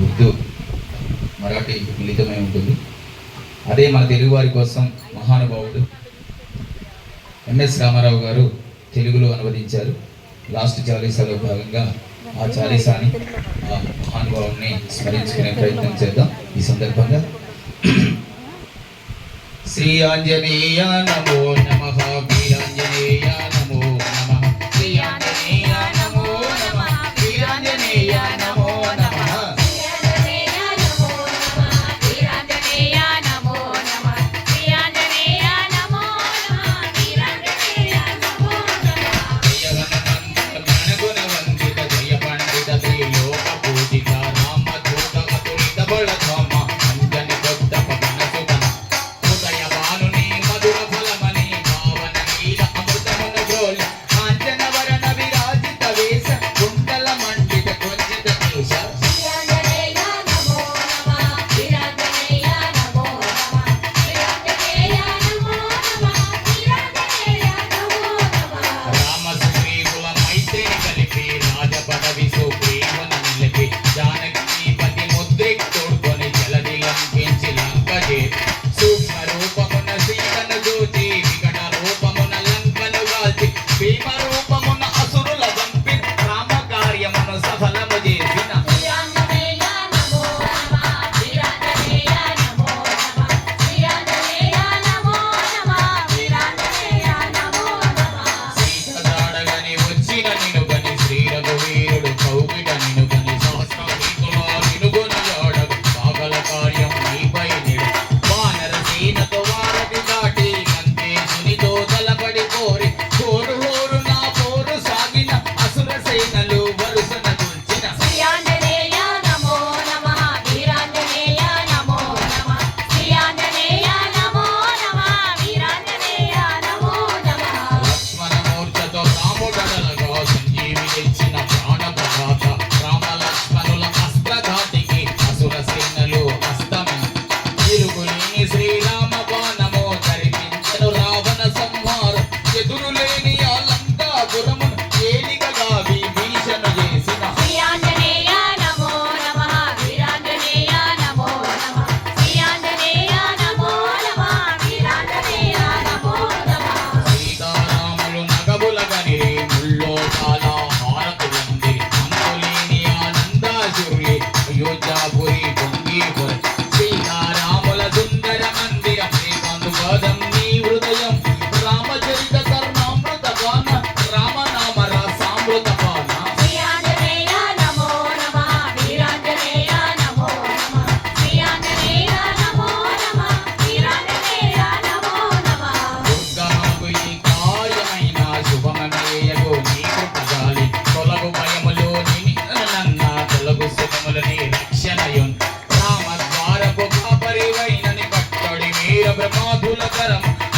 ఉర్దూ మరాఠీ మిళితమై ఉంటుంది. అదే మన తెలుగువారి కోసం మహానుభావుడు ఎంఎస్ రామారావు గారు తెలుగులో అనువదించారు. లాస్ట్ చాలీసాలో భాగంగా ఆ చాలీసాని ఆ మహానుభావుని స్మరించుకునే ప్రయత్నం చేద్దాం. ఈ సందర్భంగా శ్రీ ఆంజనేయ నమో నమ.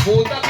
Puta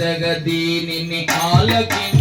శ్రద్ధగా దీనిని ఆలకించు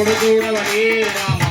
ఎప్పుడు చూడవనే రామా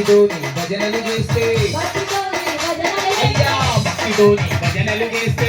భక్తితోని భజనలు చేస్తే. అయ్యా భక్తితోని భజనలు చేస్తే.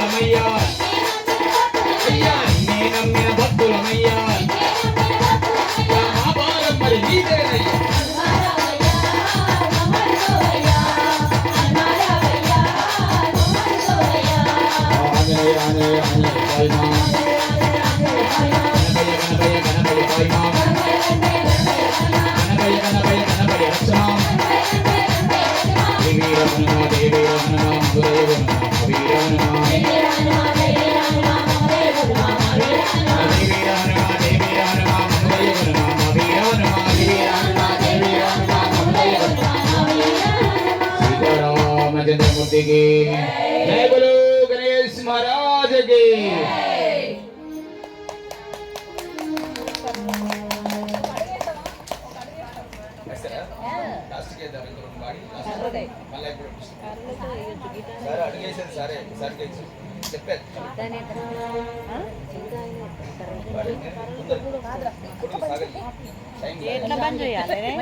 உமையா की जय बोलो गणेश महाराज की సరే అడిగేసాను సరే సార్ చెప్పారు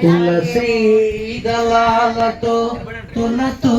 తులసీ దళాలతో తునతూ